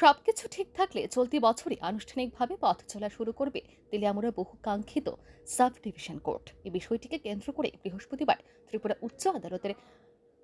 সবকিছু ঠিক থাকলে চলতি বছরই আনুষ্ঠানিকভাবে পথ চলা শুরু করবে তেলিয়ামুড়া বহু কাঙ্ক্ষিত সাব ডিভিশন কোর্ট। এই বিষয়টিকে কেন্দ্র করে বৃহস্পতিবার ত্রিপুরা উচ্চ আদালতের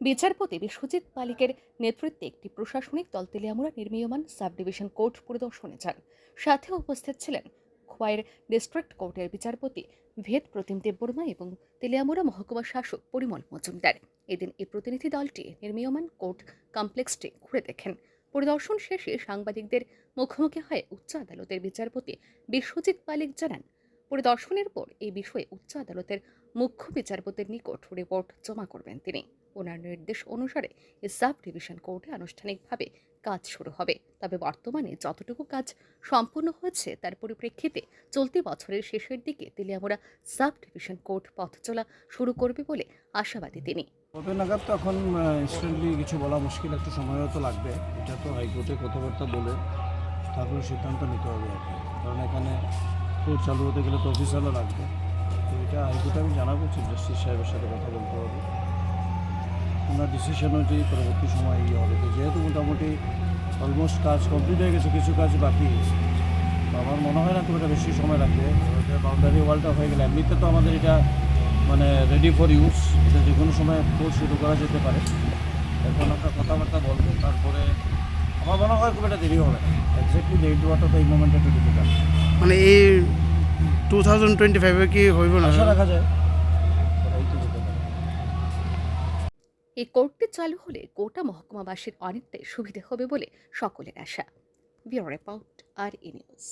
বিচারপতি বিশ্বজিৎ পালিকের নেতৃত্বে একটি প্রশাসনিক দল তেলিয়ামুড়া নির্মীয়মান সাব ডিভিশন কোর্ট পরিদর্শনে যান। সাথে উপস্থিত ছিলেন খোয়াইয়ের ডিস্ট্রিক্ট কোর্টের বিচারপতি ভেদ প্রতিম দেববর্মা এবং তেলিয়ামুড়া মহকুমা শাসক পরিমল মজুমদার। এদিন এই প্রতিনিধি দলটি নির্মীয়মান কোর্ট কমপ্লেক্সটি ঘুরে দেখেন। পরিদর্শন শেষে সাংবাদিকদের মুখোমুখি হয়ে উচ্চ আদালতের বিচারপতি। বিশ্বজিৎ পালিক জানান, পরিদর্শনের পর এই বিষয়ে উচ্চ আদালতের মুখ্য বিচারপতির নিকট রিপোর্ট জমা করবেন তিনি। ওনার নির্দেশ অনুসারে সাব ডিভিশন কোর্টে আনুষ্ঠানিকভাবে কাজ শুরু হবে। তবে বর্তমানে যতটুকু কাজ সম্পূর্ণ হয়েছে, তার পরিপ্রেক্ষিতে চলতি বছরের শেষের দিকে তেলিয়ামুড়া সাব ডিভিশন কোর্ট পথ চলা শুরু করবে বলে আশাবাদী তিনি। কবে নাগাদ তো এখন ইনস্ট্যান্টলি কিছু বলা মুশকিল, একটু সময়ও তো লাগবে। এটা তো হাইকোর্টে কথাবার্তা বলে তারপরে সিদ্ধান্ত নিতে হবে আর কারণ এখানে কোর্ট চালু হতে গেলে তো অফিসারও লাগবে। তো এটা হাইকোর্টে আমি জানাব চিফ জাস্টিস সাহেবের সাথে কথা বলতে হবে। ওনার ডিসিশন অনুযায়ী পরবর্তী সময় ইয়ে হবে। তো যেহেতু মোটামুটি অলমোস্ট কাজ কমপ্লিট হয়ে গেছে, কিছু কাজ বাকি আমার মনে হয় না খুব একটা বেশি সময় লাগবে। বাউন্ডারি ওয়ালটা হয়ে গেলে, এমনিতে তো আমাদের এটা মানে রেডি ফর ইউজ এটা যে কোনো সময় কোর্স শুরু করা যেতে পারে। এখন আমরা কথাবার্তা বলব তারপরে আমার মনে হয় খুব একটা দেরি হবে এক্স্যাক্টলি ডেট দেওয়াটা তো এই মোমেন্টে একটু ডিফিকাল্ট মানে এই টু থাউজেন্ড টোয়েন্টি ফাইভে কি হইব না? আশা রাখা যায়। এই কোর্টটি চালু হলে গোটা মহকুমাবাসীর অনেকটাই সুবিধে হবে বলে সকলের আশা। Bureau report R E news